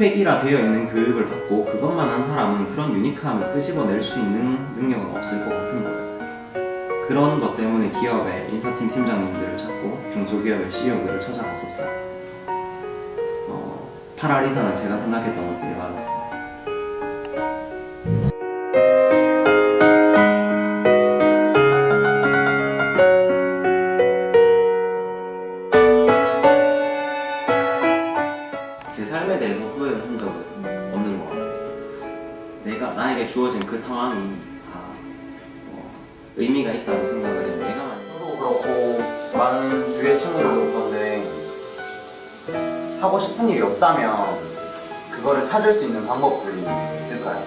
획일화 되어 있는 교육을 받고 그것만 한 사람은 그런 유니크함을 끄집어낼 수 있는 능력은 없을 것 같은 거예요. 그런 것 때문에 기업의 인사팀 팀장님들을 찾고 중소기업의 CEO들을 찾아갔었어요. 어, 8알 이상은 제가 생각했던 것들이 맞았어요. 제 삶에 대해서 후회를 한 적은 없는 것 같아요. 내가 나에게 주어진 그 상황이 다 어, 의미가 있다고 생각을 해요. 내가 만약 저도 그렇고 많은 주위의 친구들도 그런데 하고 싶은 일이 없다면 그거를 찾을 수 있는 방법들이 있을까요?